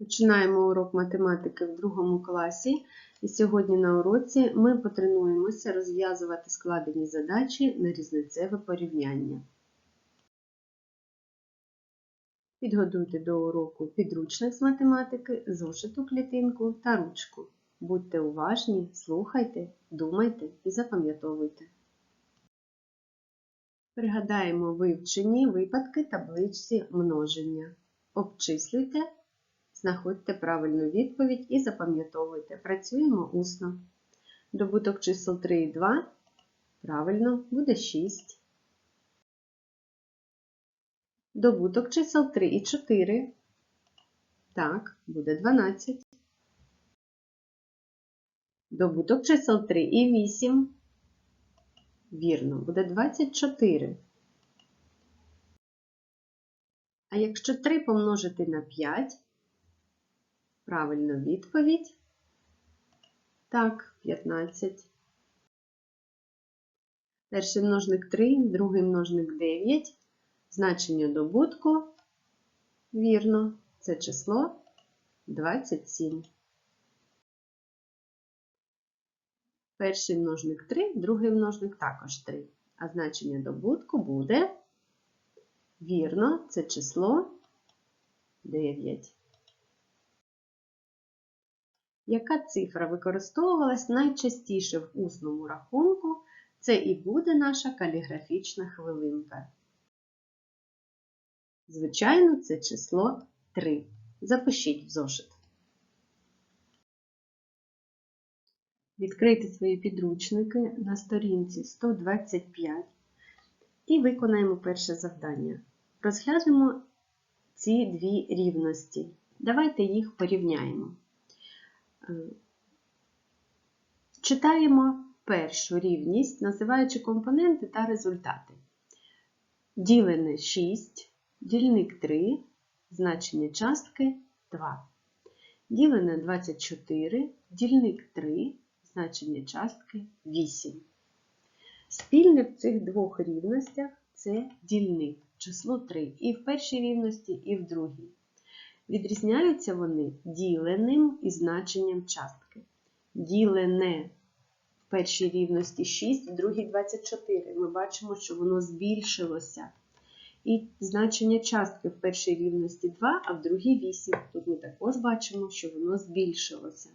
Починаємо урок математики в другому класі. І сьогодні на уроці ми потренуємося розв'язувати складені задачі на різницеве порівняння. Підготуйте до уроку підручник з математики, зошиту клітинку та ручку. Будьте уважні, слухайте, думайте і запам'ятовуйте. Пригадаємо вивчені випадки табличці множення. Обчислюйте Знаходьте правильну відповідь і запам'ятовуйте. Працюємо усно. Добуток чисел 3 і 2. Правильно, буде 6. Добуток чисел 3 і 4. Так, буде 12. Добуток чисел 3 і 8. Вірно, буде 24. А якщо 3 помножити на 5, Правильно відповідь. Так, 15. Перший множник 3, другий множник 9. Значення добутку. Вірно, це число 27. Перший множник 3, другий множник також 3. А значення добутку буде, вірно, це число 9. Яка цифра використовувалась найчастіше в усному рахунку, це і буде наша каліграфічна хвилинка. Звичайно, це число 3. Запишіть в зошит. Відкрийте свої підручники на сторінці 125 і виконаємо перше завдання. Розглянемо ці дві рівності. Давайте їх порівняємо. Читаємо першу рівність, називаючи компоненти та результати. Ділене 6, дільник 3, значення частки 2. Ділене 24, дільник 3, значення частки 8. Спільне в цих двох рівностях це дільник, число 3, і в першій рівності, і в другій. Відрізняються вони діленим і значенням частки. Ділене в першій рівності 6, в другій 24. Ми бачимо, що воно збільшилося. І значення частки в першій рівності 2, а в другій 8. Тут ми також бачимо, що воно збільшилося.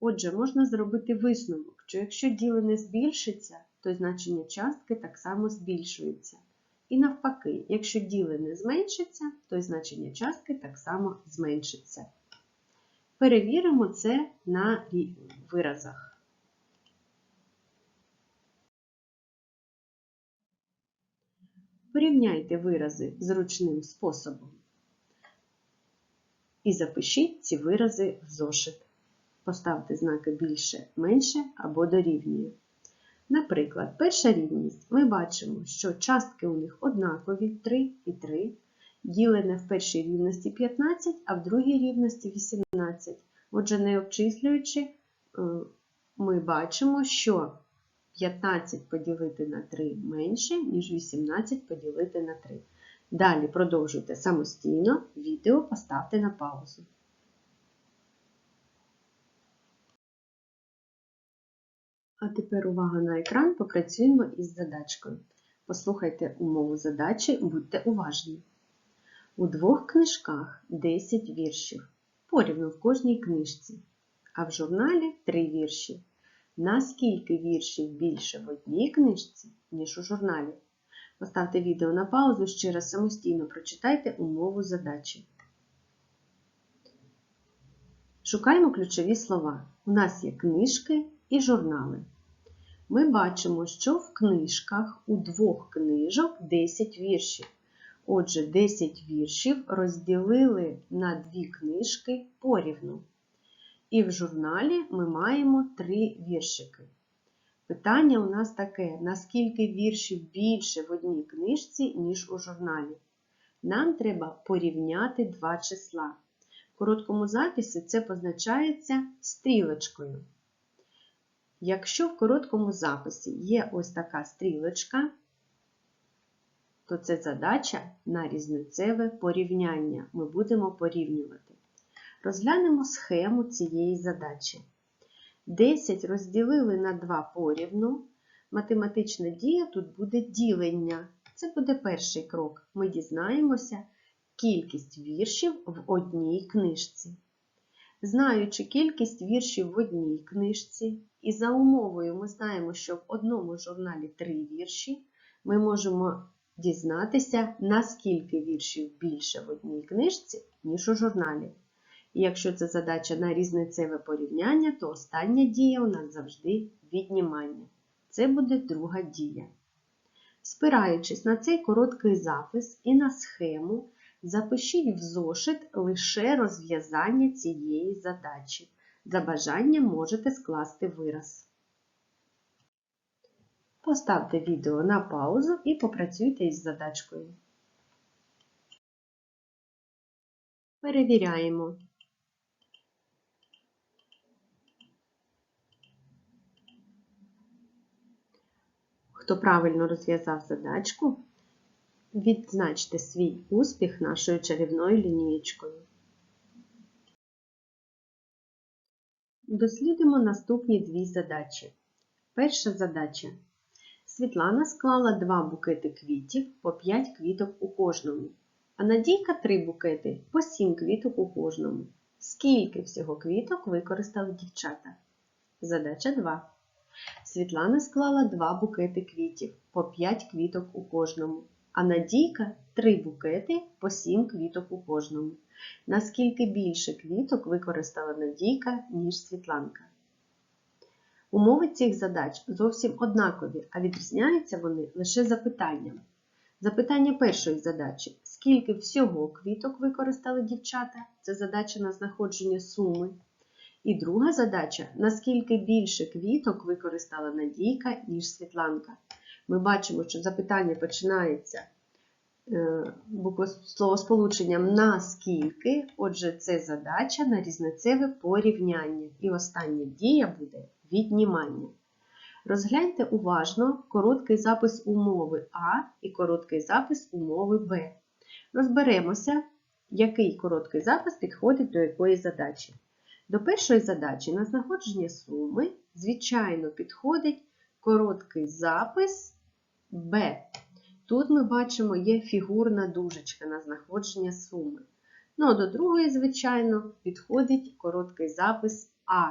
Отже, можна зробити висновок, що якщо ділене збільшиться, то значення частки так само збільшується. І навпаки, якщо ділене зменшиться, то й значення частки так само зменшиться. Перевіримо це на виразах. Порівняйте вирази зручним способом. І запишіть ці вирази в зошит. Поставте знаки більше, менше або дорівнює. Наприклад, перша рівність ми бачимо, що частки у них однакові 3 і 3, ділене в першій рівності 15, а в другій рівності 18. Отже, не обчислюючи, е, ми бачимо, що 15 поділити на 3 менше, ніж 18 поділити на 3. Далі продовжуйте самостійно, відео поставте на паузу. А тепер увага на екран, попрацюємо із задачкою. Послухайте умову задачі, будьте уважні. У двох книжках 10 віршів, порівну в кожній книжці, а в журналі 3 вірші. Наскільки віршів більше в одній книжці, ніж у журналі? Поставте відео на паузу, ще раз самостійно прочитайте умову задачі. Шукаємо ключові слова. У нас є книжки і журнали. Ми бачимо, що в книжках у двох книжок 10 віршів. Отже, 10 віршів розділили на дві книжки порівну. І в журналі ми маємо 3 віршики. Питання у нас таке: наскільки віршів більше в одній книжці, ніж у журналі? Нам треба порівняти два числа. В короткому записі це позначається стрілочкою. Якщо в короткому записі є ось така стрілочка, то це задача на різницеве порівняння. Ми будемо порівнювати. Розглянемо схему цієї задачі. 10 розділили на 2 порівну. Математична дія тут буде ділення. Це буде перший крок. Ми дізнаємося кількість віршів в одній книжці. Знаючи кількість віршів в одній книжці, і за умовою ми знаємо, що в одному журналі три вірші, ми можемо дізнатися, наскільки віршів більше в одній книжці, ніж у журналі. І якщо це задача на різницеве порівняння, то остання дія у нас завжди віднімання. Це буде друга дія. Спираючись на цей короткий запис і на схему, запишіть в зошит лише розв'язання цієї задачі. За бажанням можете скласти вираз. Поставте відео на паузу і попрацюйте із задачкою. Перевіряємо. Хто правильно розв'язав задачку, відзначте свій успіх нашою чарівною лінієчкою. Дослідимо наступні дві задачі. Перша задача. Світлана склала два букети квітів по 5 квіток у кожному, а Надійка три букети по 7 квіток у кожному. Скільки всього квіток використали дівчата? Задача 2. Світлана склала два букети квітів по 5 квіток у кожному, а Надійка три букети по 7 квіток у кожному. Наскільки більше квіток використала Надійка, ніж Світланка? Умови цих задач зовсім однакові, а відрізняються вони лише запитанням. Запитання першої задачі: скільки всього квіток використали дівчата? Це задача на знаходження суми. І друга задача: наскільки більше квіток використала Надійка, ніж Світланка. Ми бачимо, що запитання починається е, словосполученням наскільки, отже, це задача на різницеве порівняння. І остання дія буде віднімання. Розгляньте уважно короткий запис умови А і короткий запис умови Б. Розберемося, який короткий запис підходить до якої задачі. До першої задачі на знаходження суми, звичайно, підходить короткий запис Б. Тут ми бачимо є фігурна дужечка на знаходження суми. Ну, а до другої, звичайно, підходить короткий запис А.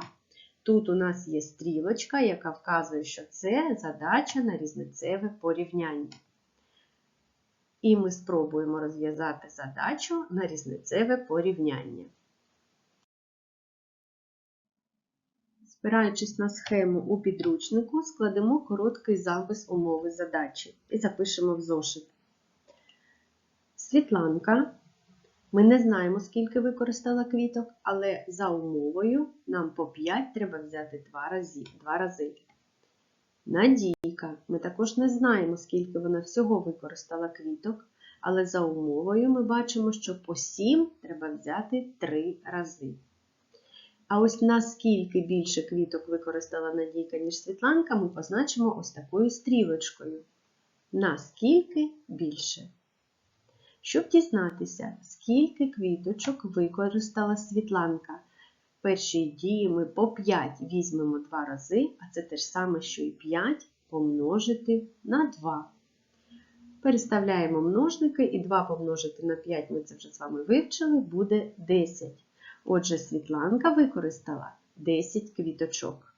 Тут у нас є стрілочка, яка вказує, що це задача на різницеве порівняння. І ми спробуємо розв'язати задачу на різницеве порівняння. Спираючись на схему у підручнику, складемо короткий запис умови задачі і запишемо в зошит. Світланка. Ми не знаємо, скільки використала квіток, але за умовою нам по 5 треба взяти 2 рази. 2 рази. Надійка. Ми також не знаємо, скільки вона всього використала квіток, але за умовою ми бачимо, що по 7 треба взяти 3 рази. А ось наскільки більше квіток використала Надійка, ніж Світланка, ми позначимо ось такою стрілочкою. Наскільки більше. Щоб дізнатися, скільки квіточок використала Світланка. В першій дії ми по 5 візьмемо 2 рази, а це те ж саме, що і 5 помножити на 2. Переставляємо множники і 2 помножити на 5, ми це вже з вами вивчили, буде 10. Отже, Світланка використала 10 квіточок.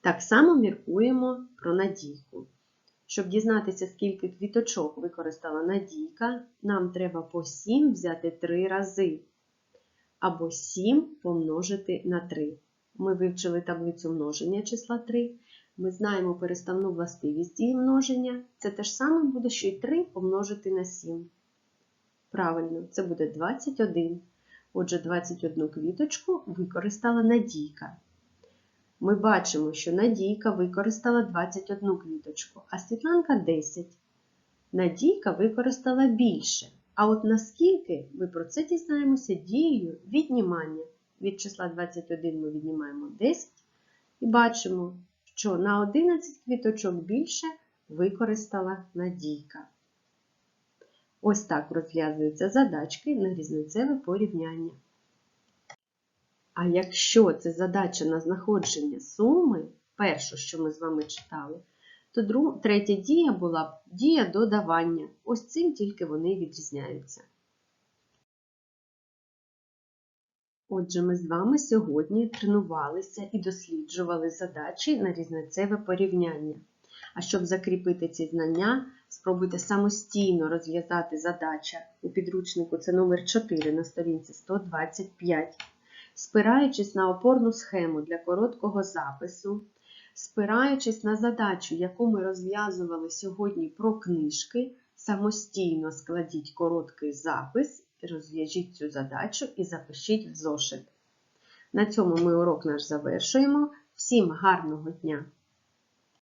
Так само міркуємо про Надійку. Щоб дізнатися, скільки квіточок використала Надійка, нам треба по 7 взяти 3 рази. Або 7 помножити на 3. Ми вивчили таблицю множення числа 3. Ми знаємо переставну властивість дії множення. Це те ж саме буде, що й 3 помножити на 7. Правильно, це буде 21. Отже, 21 квіточку використала Надійка. Ми бачимо, що Надійка використала 21 квіточку, а Світланка 10. Надійка використала більше. А от наскільки ми про це дізнаємося дією віднімання. Від числа 21 ми віднімаємо 10 і бачимо, що на 11 квіточок більше використала Надійка. Ось так розв'язуються задачки на різницеве порівняння. А якщо це задача на знаходження суми, першу, що ми з вами читали, то третя дія була б дія додавання. Ось цим тільки вони відрізняються. Отже, ми з вами сьогодні тренувалися і досліджували задачі на різницеве порівняння. А щоб закріпити ці знання, спробуйте самостійно розв'язати задача у підручнику це номер 4 на сторінці 125, спираючись на опорну схему для короткого запису, спираючись на задачу, яку ми розв'язували сьогодні про книжки, самостійно складіть короткий запис, розв'яжіть цю задачу і запишіть в зошит. На цьому ми урок наш завершуємо. Всім гарного дня!